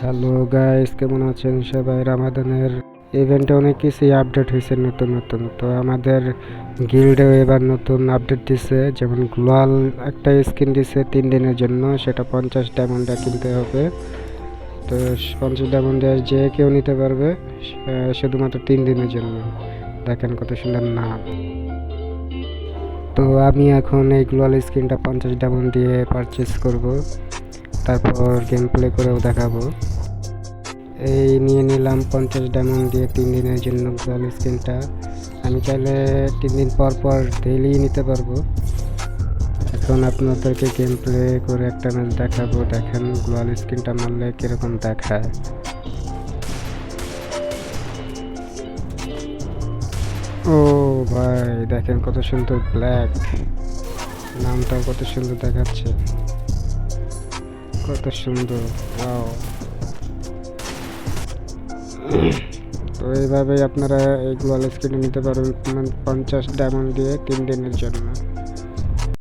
Hello guys কেমন আছেন সবাই? রামাদানের ইভেন্টে অনেক কিছুই আপডেট হয়েছে, নতুন নতুন। তো আমাদের গিল্ডেও এবার নতুন আপডেট দিছে। যেমন গ্লোয়াল একটা স্কিন দিছে তিন দিনের জন্য, সেটা পঞ্চাশ ডায়মন্ডে কিনতে হবে। তো পঞ্চাশ ডায়মন্ডে যে কেউ নিতে পারবে শুধুমাত্র তিন দিনের জন্য। দেখেন কত সুন্দর নাম। তো আমি এখন এই গ্লোয়াল স্ক্রিনটা পঞ্চাশ ডায়মন্ড দিয়ে পারচেস করব। তারপর গেম প্লে করেও দেখাবো। এই নিয়ে নিলাম পঞ্চাশ ডায়মন্ড দিয়ে তিন দিনের জন্য গ্লোয়াল স্ক্রিনটা আমি চাইলে তিন দিন পর পর ডেইলি নিতে পারব। এখন আপনাদেরকে গেম প্লে করে একটা ম্যাচ দেখাবো। দেখেন গ্লোয়াল স্ক্রিনটা মারলে কীরকম দেখায়। ও ভাই, দেখেন কত সুন্দর ব্ল্যাক নামটাও কত সুন্দর দেখাচ্ছে। কত সুন্দর ওয়াও তো এইভাবেই আপনারা এই গ্লোয়াল স্ক্রিনে নিতে পারবেন পঞ্চাশ ডায়মন্ড দিয়ে তিন দিনের জন্য।